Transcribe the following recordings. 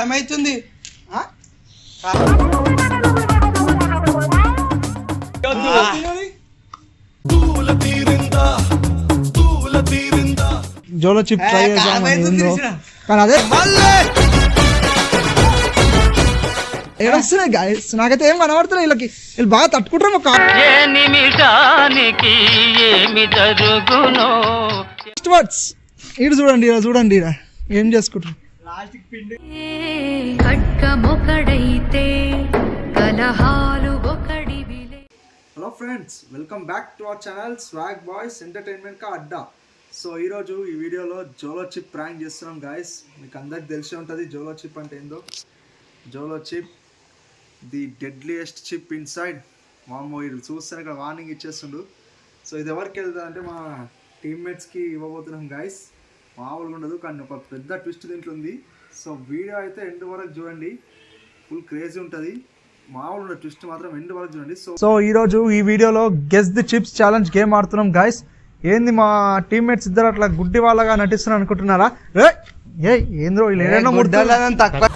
కారం అవుతుంది ఆ? Jolo chip try. తీసిరా. కానీ అదే ఏడొస్తున్నాయి గాయస్ నాకైతే ఏం కనబడుతున్నాయి వీళ్ళకి? వీళ్ళు బాగా తట్టుకుంటారు ఒక ఏ నిమిషానికి ఏమి జరుగునో? వర్డ్స్ ఈడు చూడండి ఈడ చూడండి ఈడ. ఏం చేసుకుంటారు? ఖడ్గమొకడైతే కలహాలు ఒకడివిలే hello friends welcome back to our channel swag boys entertainment కా అడ్డా. సో ఈరోజు ఈ వీడియోలో జోలో చిప్ ప్రాంక్ చేస్తున్నాం గాయస్ మీకు అందరికి తెలిసి ఉంటుంది జోలో చిప్ అంటే ఏందో. Jolo chip the deadliest chip inside మామూలు వీళ్ళు చూస్తాను ఇక్కడ వార్నింగ్ ఇచ్చేస్తుండు సో ఇది ఎవరికి వెళ్తుంది అంటే మా టీమ్మేట్స్కి ఇవ్వబోతున్నాం గాయస్ మామూలుగా ఉండదు కానీ ఒక పెద్ద ట్విస్ట్ దీంట్లో ఉంది సో వీడియో అయితే ఎండ్ వరకు చూడండి. ఫుల్ క్రేజీ ఉంటుంది. మామూలు ఉన్న ట్విస్ట్ మాత్రం ఎండ్ వరకు చూడండి. సో సో ఈ రోజు ఈ వీడియోలో guess the chips challenge game ఆడుతున్నాం గాయస్ ఏంది మా టీమ్మేట్స్ ఇద్దరు అట్లా గుడ్డి వాళ్ళగా నటిస్తున్నారు అనుకుంటున్నారా? ఏ ఏంద్రో వీళ్ళు ఏదైనా తక్కువ.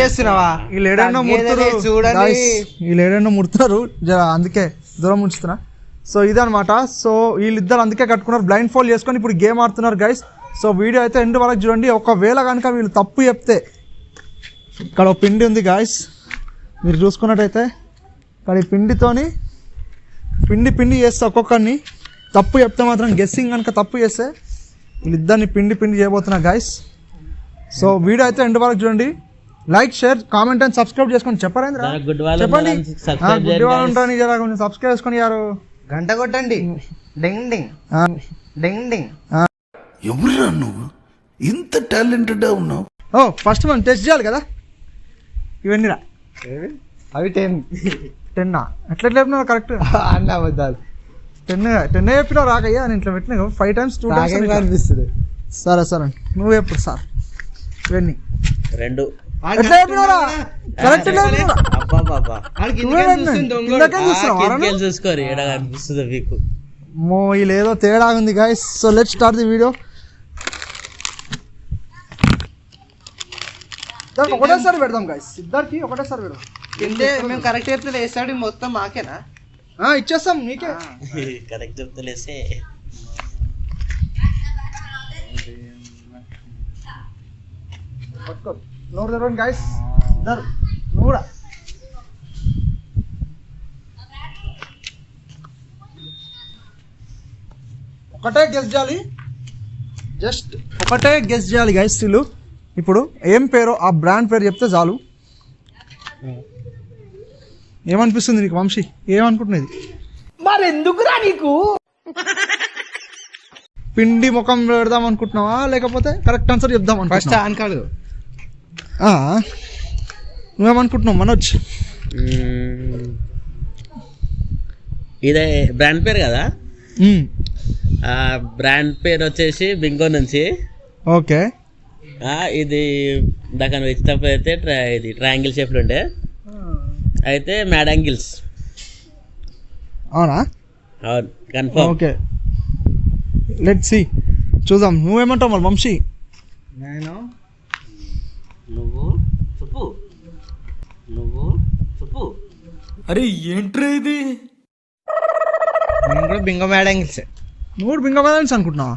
చేస్తున్నావా? వీళ్ళు ఏడైనా ముడుతున్నారు. వీళ్ళు ఏడైనా ముడుతున్నారు. జర అందుకే దూరం ఉంచుతున్నా. సో ఇదనమాట సో వీళ్ళిద్దరు అందుకే కట్టుకున్నారు. బ్లైండ్ ఫోల్డ్ చేసుకొని ఇప్పుడు గేమ్ ఆడుతున్నారు గైస్ సో వీడియో అయితే ఎండ్ వరకు చూడండి. ఒకవేళ కనుక వీళ్ళు తప్పు చెప్తే ఇక్కడ ఒక పిండి ఉంది గాయస్ మీరు చూసుకున్నట్టయితే ఇక్కడ ఈ పిండితోని పిండి పిండి చేస్తే ఒక్కొక్కరిని తప్పు చెప్తే మాత్రం గెస్సింగ్ కనుక తప్పు చేస్తే వీళ్ళిద్దరిని పిండి పిండి చేయబోతున్నా గాయస్ సో వీడియో అయితే ఎండ్ వరకు చూడండి. Like share comment and subscribe చేసుకొని చెప్పరేంద్ర? గుడ్ చెప్పండి. గుడ్డి వాళ్ళు ఉంటారని కొంచెం సబ్స్క్రైబ్ చేసుకొని యారు. గంట కొట్టండి. డింగ్ డింగ్. ఆ, డింగ్ డింగ్. ఎవరురా నువ్వు? ఇంత టాలెంటెడ్ ఉన్నావు. ఓ ఫస్ట్ మనం టెస్ట్ చేయాలి కదా? ఇవన్నీ రా. అవి టెన్ టెన్నా ఎట్లా ఎట్లా చెప్పినా కరెక్ట్ అన్న అబద్ధాలు. టెన్ టెన్ చెప్పినావు? రాకయ్యా నేను ఇట్లా పెట్టినా ఫైవ్ టైమ్స్ టూ టైమ్స్ కనిపిస్తుంది? సరే సరే. నువ్వు ఎప్పుడు సార్. ఇవన్నీ. రెండు. ఎట్లా చెప్పినారా కరెక్ట్ చూసుకోరు కనిపిస్తుంది మీకు. మో వీళ్ళు ఏదో తేడా ఉంది guys so let start the video ఒకటేసారి పెడదాం గాయస్ ఇద్దరికి ఒకటేసారి పెడదాం. కిందే మేము కరెక్ట్ చెప్తే వేస్తాడు మొత్తం మాకేనా? ఆ, ఇచ్చేస్తాం నీకే. కరెక్ట్ చెప్తలేసే పట్టుకో. నోరు తెరవండి గాయస్ ఇద్దరు. నువ్వు కూడా ఒకటే గెస్ చేయాలి. జస్ట్ ఒకటే గెస్ చేయాలి గైస్ వీళ్ళు ఇప్పుడు ఏం పేరో ఆ బ్రాండ్ పేరు చెప్తే చాలు. ఏమనిపిస్తుంది నీకు వంశీ? ఏమనుకుంటున్నది? మరెందుకురా నీకు? పిండి ముఖం పెడదాం అనుకుంటున్నావా? లేకపోతే కరెక్ట్ ఆన్సర్ చెప్దాం ఫస్ట్ అనుకుంటున్నావా? నువ్వేమనుకుంటున్నావు మనోజ్? ఇదే బ్రాండ్ పేరు కదా? బ్రాండ్ పేరు వచ్చేసి బింగో నుంచి. ఓకే. ఆ, ఇది దాకా వచ్చినప్పుడు అయితే ట్రా- ఇది ట్రయాంగిల్ షేప్లో ఉండే. అయితే మ్యాడాంగిల్స్ అవునా? అవును కన్ఫర్మ్. ఓకే. లెట్ సి చూద్దాం. నువ్వేమంటావు మరి వంశీ? నేను? నువ్వు? చెప్పు. నువ్వు చెప్పు. నేను కూడా బింగో మ్యాడంగిల్స్. నువ్వు కూడా బింగో బ్యాలెన్స్ అనుకుంటున్నావా?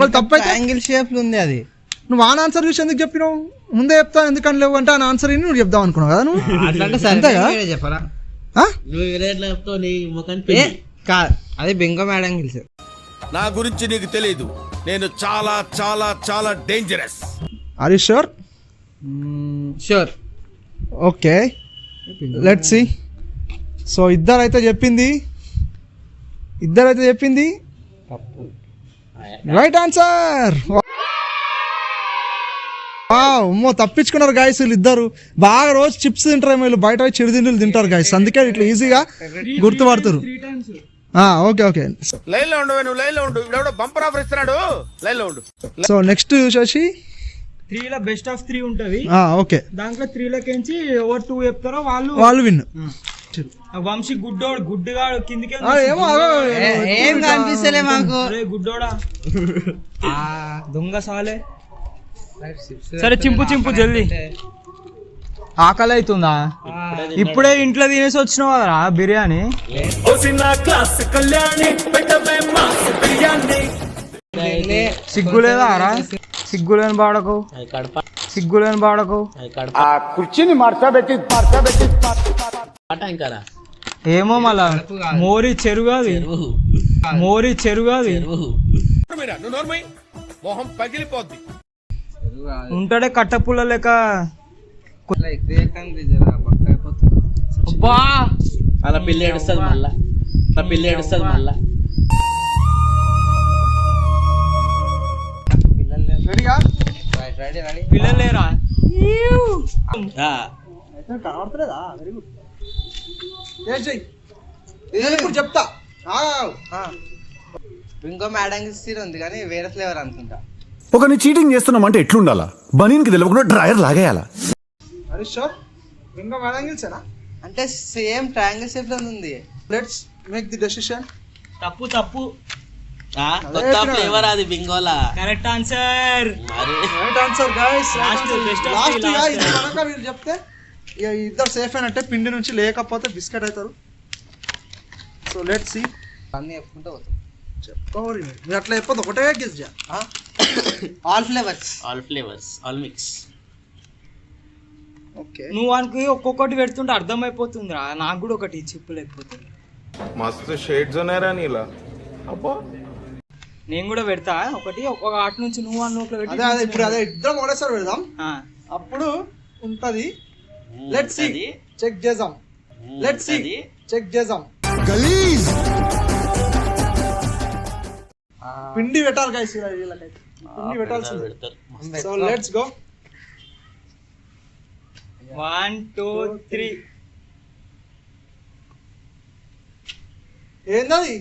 మరి తప్పైతే యాంగిల్ షేప్ ఉంది అది? నువ్వు ఆ ఆన్సర్ చూసి ఎందుకు చెప్పినావు? ముందే చెప్తా ఎందుకని లేవు అంటే ఆ ఆన్సర్ నువ్వు చెప్దాం అనుకున్నావు కదా నువ్వు? అట్లంటే అంతేగా? సరే చెప్పరా? ఆ? నువ్వు వేరే చెప్తావు? నీ ముఖాన్ని ఏ పెట్టి కా అది బింగో మ్యాడంగిల్స్. నా గురించి నీకు తెలీదు. నేను చాలా చాలా చాలా dangerous are you sure sure okay. Let see so ఇద్దరైతే చెప్పింది? ఇద్దరైతే చెప్పింది? రైట్ ఆన్సర్ అమ్మో తప్పించుకున్నారు గాయస్ వీళ్ళు ఇద్దరు బాగా రోజు చిప్స్ తింటారు వీళ్ళు బయట పోయి చిరుతిండులు తింటారు గాయస్ అందుకే ఇట్లా ఈజీగా గుర్తుపడతారు. ఓకే ఓకే లైన్లో ఉండు నువ్వు లైన్లో ఉండు బంపర్ ఆఫర్ ఇస్తున్నాడు. లైన్లో ఉండు. సో నెక్స్ట్ చూసేసి త్రీలో బెస్ట్ ఆఫ్ త్రీ ఉంటది. ఓకే. దాంట్లో త్రీలోకించి ఎవరు టూ చెప్తారో వాళ్ళు వాళ్ళు విన్. వంశీ గుడ్డోడు గుడ్డుగాడు కిందికే ఏ- కనిపిస్తలే మాకు? గుడ్డోడా? ఆ దొంగ సాలే. సరే చింపు చింపు జల్దీ. ఆకలి అవుతుందా ఇప్పుడే ఇంట్లో తినేసి వచ్చినావు కదరా బిర్యానీ? సిగ్గులేదా రా? సిగ్గులేని బాడకు. సిగ్గులేని బాడకు. ఆ కుర్చీని మార్చబెట్టి మార్చబెట్టి ఏమో మళ్ళా? మోరి చెరువు అది మోరి చెరువు అది మొహం పగిలిపోద్ది. ఉంటాడే కట్టపుల్ల లెక్క అబ్బా! అలా పిల్ల ఏడుస్తుంది మళ్ళా. అలా పిల్ల ఏడుస్తుంది మళ్ళా. పిల్లలు లేరా ఆ, కనబడతలేదా? వెరీ గుడ్ ఇప్పుడు చెప్తా. ఇంకో మ్యాడంగిల్ సీర్ ఉంది కానీ వేరే ఫ్లేవర్ అనుకుంటా. ఒకరిని చీటింగ్ చేస్తున్నామంటే ఎట్లుండాలా? బనీన్కి తెలియకుండా డ్రాయర్ లాగేయాలా? అరే షూర్ ఇంకా మేడంగిల్సేనా అంటే సేమ్ ట్రయాంగిల్ షేప్లో ఉంది. లెట్స్ మేక్ ది డెసిషన్ తప్పు తప్పు. కొత్త ఫ్లేవర్ అది బింగోలా. Correct answer. Correct answer guys last best last మీరు చెప్తే ఇద్దరు సేఫ్ అంటే పిండి నుంచి లేకపోతే బిస్కెట్ అవుతారు. సో లెట్ సి అన్ని చెప్పుకుంటూ పోతాం. చెప్పుకోవాలి. మీరు అట్లా చెప్పదు ఒకటే గెస్ చేయ all flavours all flavours all mix okay నువ్వు వానికి ఒక్కొక్కటి పెడుతుంటే అర్థమైపోతుందిరా. నాకు కూడా ఒకటి చెప్పలేకపోతుంది. మస్తు షేడ్స్ ఉన్నాయరా నీలా. అబ్బా. నేను కూడా పెడతా. ఒకటి ఒక ఆట నుంచి నువ్వు అన్న ఒకటి పెట్టి అదే అదే ఇప్పుడు అదే ఇద్దరం ఒకటేసారి పెడదాం. అప్పుడు ఉంటది. లెట్స్ సి చెక్ చేద్దాం. లెట్స్ సి చెక్ చేద్దాం. పిండి పెట్టాలి గైస్ వీళ్ళకైతే. పిండి పెట్టాల్సింది. So let's go one two three ఏందది?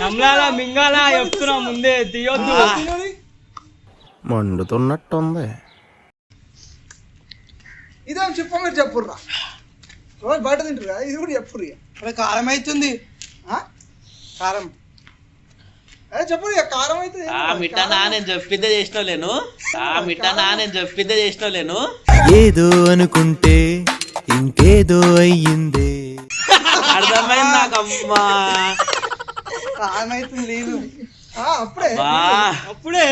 నమ్లాలా మింగాలా చెప్తున్నా ముందే తీయొద్దు? మండుతున్నట్టుంది. ఇదేం చెప్ప మీరు చెప్పుర్రా. రోజు బయట తింటారు ఇది కూడా చెప్పుర్రు. ఇక. కారం అవుతుంది ఆ? కారం. అదే చెప్పురు ఇక కారం అయితే ఆ మిఠానా నేను చెప్పిద్దే చేసినలేను ఆ మిఠానా నేను చెప్పిద్దే చేసినలేను ఏదో అనుకుంటే ఇంకేదో అయ్యిందే. అర్థమైంది అప్పుడే.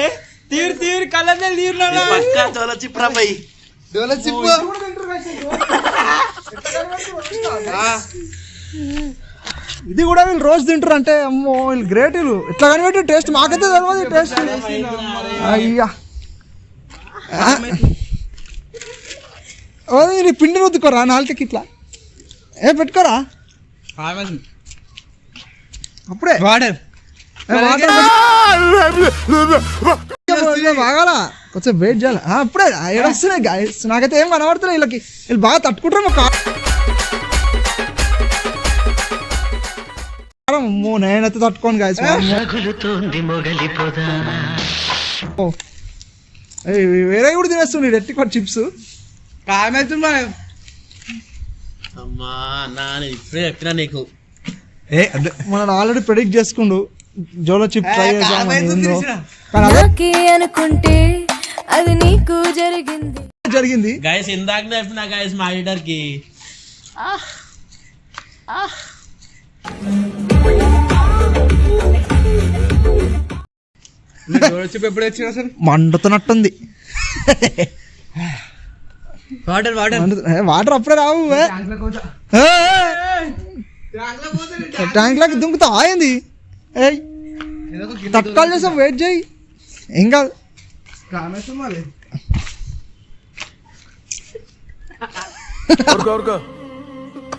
తీరు తీరు కళ్ళ తీరునా పక్కా పై? ఇది కూడా వీళ్ళు రోజు తింటారు అంటే అమ్మో వీళ్ళు గ్రేట్ వీళ్ళు. ఇట్లా కనిపెట్టి టేస్ట్ మాకైతే తెలియదు టేస్ట్ అయ్యా. ఇది పిండి రుద్దుకోరా నాలుగుకి ఇట్లా. ఏ పెట్టుకోరా. అప్పుడే. వాటర్. బాగాలా కొంచెం వెయిట్ చేయాలి. అప్పుడే ఏడొస్తున్నాయి గాయస్ నాకైతే ఏం కనబడుతున్నాయి వీళ్ళకి. వీళ్ళు బాగా తట్టుకుంటారు మా కారం. అమ్మో నేనైతే తట్టుకోను గాయస్ వేరే కూడా తినేస్తుండే ఎట్టి కొన్ని చిప్స్. కారం అవుతుంది మరి. అమ్మా ఇప్పుడే చెప్పినా నీకు. మనం ఆల్రెడీ ప్రెడిక్ట్ చేసుకుండు. జోలో చిప్ ట్రై ఏ, అనుకుంటే అది నీకు జరిగింది. జరిగింది. గైస్ ఇందాక చెప్పిన గైస్ మా ఎడిటర్కి. ఎప్పుడు వచ్చినా అసలు మండుతున్నట్టుంది. Water water. వాటర్ అప్పుడే రావు. ట్యాంక్ లాగా దుంకుతా. ఆయింది ఏయ్. తట్టాలు చేసాం వెయిట్ చేయి. ఏం కాదు.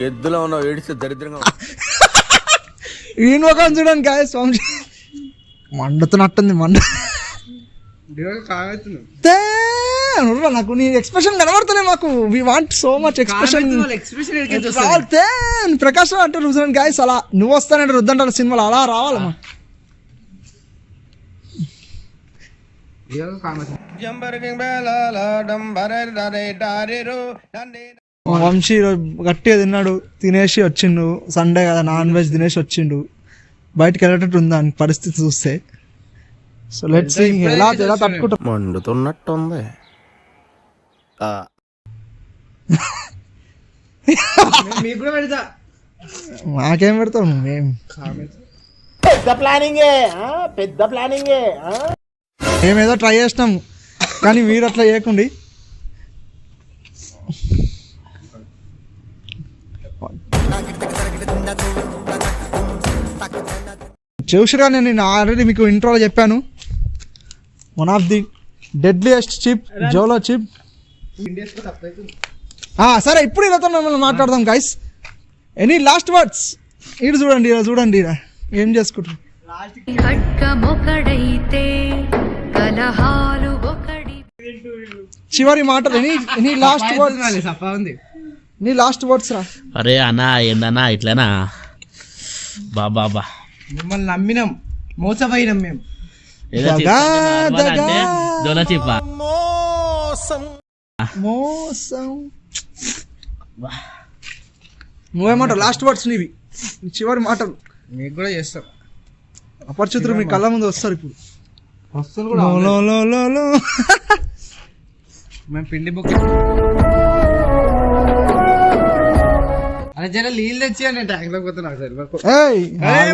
ఎద్దులో ఉన్నావు ఏడిస్తే దరిద్రంగా. ఈయన ఒక చూడండి గాయ స్వామి. మండుతున్నట్టుంది మండ. డోలో నాకు నీ ఎక్స్ప్రెషన్ కనబడతలే మాకు. We want so much expression expression రావాలి తే ప్రకాశ్ రావు అంటే చూడండి గాయస్ అలా నువ్వు వస్తానంటే రుద్దంటారు సినిమాలో. అలా రావాలి మా మా వంశీ గట్టిగా తిన్నాడు. తినేసి వచ్చిండు. సండే కదా నాన్ వెజ్ తినేసి వచ్చిండు. బయటకు వెళ్ళేటట్టు ఉందా అని పరిస్థితి చూస్తే. సో లెట్స్ ఎలా ఎలా తట్టుకుంటాం మండుతున్నట్టుంది. మీకు కూడా పెడతా. మాకేం పెడతావు నువ్వేం? మేమేదో ట్రై చేసినాం కానీ మీరు అట్లా చేయకండి. చూసిరా నేను ఆల్రెడీ మీకు ఇంట్రోలో చెప్పాను. One of the deadliest chip Jolo chip సరే ఇప్పుడు ఇలా మిమ్మల్ని మాట్లాడదాం గైస్ ఎనీ లాస్ట్ వర్డ్స్ ఇటు చూడండి ఇలా చూడండి. ఏం చేసుకుంటారు? చివరి మాటలు ఎనీ ఎనీ లాస్ట్ వర్డ్స్ నీ లాస్ట్ వర్డ్స్ రా? అరే అన్నా ఏందన్నా ఇట్లనా? బాబా బా మిమ్మల్ని నమ్మినాం మోసపోయినాం మేము. ఏదో మోసం. నువ్వేమంటావు లాస్ట్ వర్డ్స్ నీవి. నీ చివరి మాటలు. మీకు కూడా చేస్తాం. అపరిచితులు మీ కళ్ళ ముందు వస్తారు ఇప్పుడు. వస్తుంది కూడా లో, లో, లో, లో. మేము పిండి బుక్ అరే జర నీళ్ళు తెచ్చి నేను ట్యాంక్ పోతున్నా సరే ఏయ్, ఏయ్,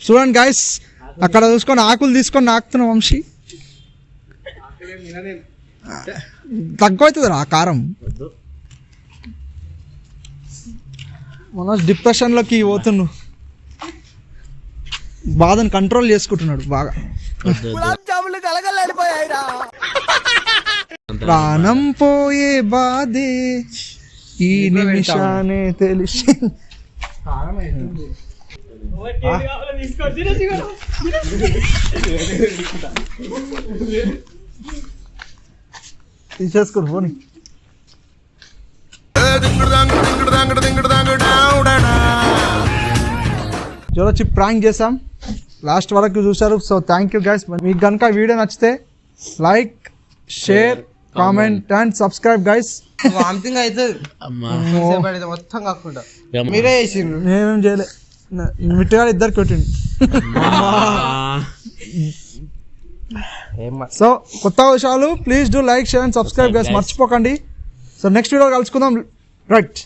చూడండి గాయస్ అక్కడ చూసుకొని ఆకులు తీసుకొని నాకుతున్నా వంశీ. తగ్గవుతుందా ఆ కారం. డిప్రెషన్ డిప్రెషన్లోకి పోతున్నాడు బాధను కంట్రోల్ చేసుకుంటున్నాడు బాగా. ప్రాణం పోయే బాధే ఈ నిమిషానే తెలిసి తీసేసుకోరు పోనీ. జోలొచ్చి ప్రాంక్ చేసాం లాస్ట్ వరకు చూసారు సో థ్యాంక్ యూ గైస్ మీకు కనుక వీడియో నచ్చితే like share comment and subscribe guys vomiting సేపటి మొత్తం కాకుండా. మీరే చేసిండ్రు. నేనేం చేయలే. మిట్టగా ఇద్దరు కొట్టిండు. సో కొత్త విషయాలు please do like share and subscribe guys మర్చిపోకండి. సో నెక్స్ట్ వీడియో కలుసుకుందాం. రైట్